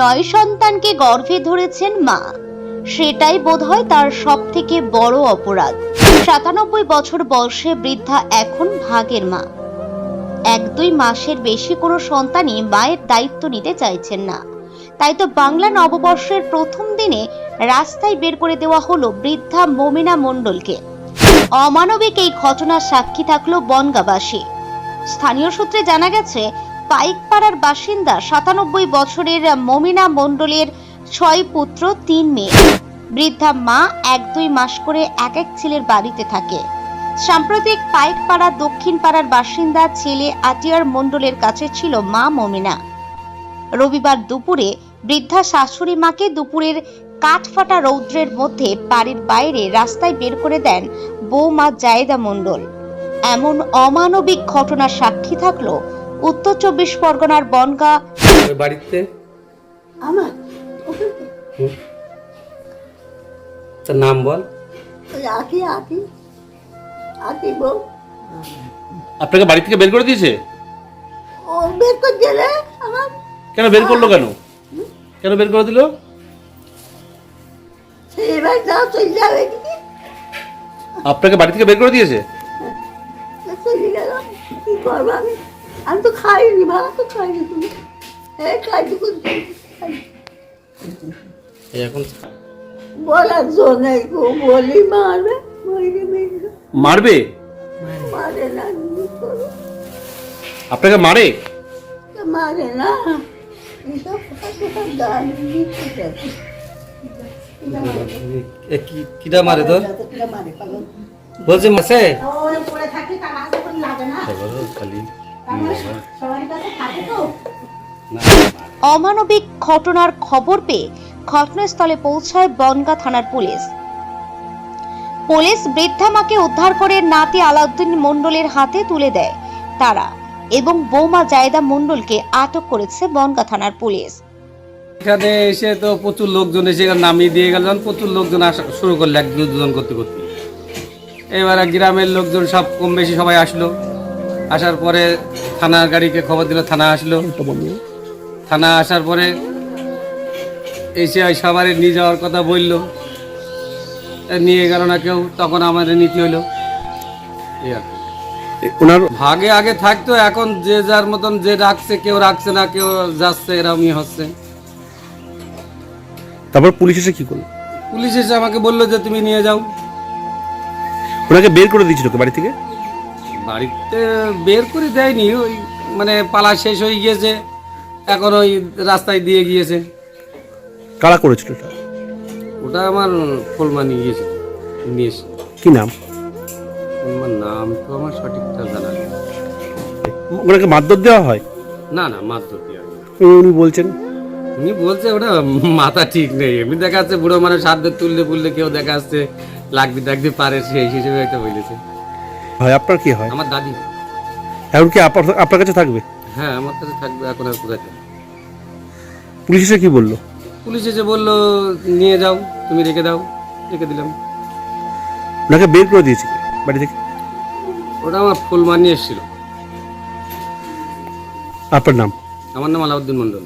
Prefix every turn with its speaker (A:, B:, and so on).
A: নয় সন্তানকে গর্ভে ধরেছেন মা। সেটাই বোধহয় তার সব থেকে বড় অপরাধ। সাতানব্বই বছর বয়সে বৃদ্ধা এখন ভাগের মা। এক দুই মাসের বেশি কোনো সন্তানই মায়ের দায়িত্ব নিতে চাইছেন না। তাই তো বাংলা নববর্ষের প্রথম দিনে রাস্তায় বের করে দেওয়া হলো বৃদ্ধা মমিনা মণ্ডলকে। অমানবিক এই ঘটনার সাক্ষী থাকল বনগাবাসী স্থানীয় সূত্রে জানা গেছে পাইকপাড়ার বাসিন্দা সাতানব্বই বছরের মমিনা মণ্ডলের ছয় পুত্র, তিন মেয়ে। বৃদ্ধা মা এক দুই মাস করে এক এক ছেলের বাড়িতে থাকে। সাম্প্রতিক পাইকপাড়া দক্ষিণ পাড়ার বাসিন্দা ছেলে আটিয়ার মণ্ডলের কাছে ছিল মা মমিনা। রবিবার দুপুরে বৃদ্ধা শাশুড়ি মাকে দুপুরের কাঠফাটা রৌদ্রের মধ্যে বাড়ির বাইরে রাস্তায় বের করে দেন বৌমা জায়েদা মণ্ডল। এমন অমানবিক ঘটনার সাক্ষী থাকল উত্তর চব্বিশ পরগনার বনগা।
B: ওই বাড়িতে?
C: আমার।
B: তার নাম বল।
C: আঁকি আঁকি আঁকি বউ।
D: আপনাকে বাড়ি থেকে বের করে দিয়েছে?
C: ও বের করে গেলে আমার?
D: কেন বের করল কেন? কেন বের করে দিল?
C: এবার যাও চলে যাবে এদিকে
D: আপনাকে বাড়ি থেকে বের করে দিয়েছে?
C: চলে গেল। কি করব আমি? আমি তো খাইনি ভালো তো খাইনি তুমি। হ্যাঁ
B: এই এখন
C: বলার জোর নেই গো বলি মারবে মরে মেরে
D: মারবে?
C: মারে না
D: আপনাকে মারে?
C: মারে না।
B: কিটা মারে তোর? বলছে মাসে। খালি।
A: অমানবিক ঘটনার খবর পেয়ে ঘটনাস্থলে পৌঁছায় বনগা থানার পুলিশ। পুলিশ বৃদ্ধা মাকে উদ্ধার করে নাতি আলাউদ্দিন মণ্ডলের হাতে তুলে দেয় তারা এবং বৌমা জায়দা মণ্ডলকে আটক করেছে বনগা থানার পুলিশ।
B: এখানে এসে তো প্রচুর লোকজন এসে নামিয়ে দিয়ে গেল। প্রচুর লোকজন আসা শুরু করল, এক দুজন করতে করতে। এবার গ্রামের লোকজন সব কম বেশি সবাই আসলো। আসার পরে থানার গাড়িকে খবর দিল থানা আসলো। থানা আসার পরে এসে সবারই নিয়ে যাওয়ার কথা বলল। নিয়ে গেল না কেউ তখন আমাদের নীতি হলো।
D: ওনার
B: ভাগে আগে থাকতো এখন যে যার মতন যে রাখছে কেউ রাখছে না কেউ যাচ্ছে এরকমই হচ্ছে।
D: তারপর পুলিশ এসে কি করল?
B: পুলিশ এসে আমাকে বলল যে তুমি নিয়ে যাও।
D: ওনাকে বের করে দিয়েছিল বাড়ি থেকে?
B: বাড়িতে বের করে দেয়নি ওই মানে পালা শেষ হয়ে গিয়েছে এখন ওই রাস্তায় দিয়ে গিয়েছে।
D: কারা করেছিল এটা
B: ওটা আমার ফুলমানি গিয়েছে নিয়ে এসে।
D: কি নাম?
B: আমার নাম তো আমার সঠিকটা জানা নেই।
D: ওনাকে মারধর দেওয়া হয়?
B: না না দিয়ে হবে না।
D: উনি বলছেন?
B: উনি বলছে ওটা মাথা ঠিক নেই। এমনি দেখা যাচ্ছে বুড়ো মানুষ হাত দিয়ে তুললে ফুললে কেউ দেখা যাচ্ছে লাগবে ডাকতে পারে সেই হিসেবে একটা বলেছে।
D: হয়? আপনার কি হয়?
B: আমার দাদি।
D: এখন কি আপনার আপনার কাছে থাকবে?
B: হ্যাঁ আমার কাছে থাকবে এখন আর কোথায় থাকবে?
D: পুলিশ এসে কি বলল?
B: পুলিশ এসে বলল নিয়ে যাও তুমি রেখে দাও রেখে দিলাম।
D: ওনাকে বের করে দিয়েছি বাড়ি থেকে?
B: ওটা আমার ফুল মানিয়ে এসেছিল।
D: আপনার নাম?
B: আমার নাম আলাউদ্দিন মন্ডল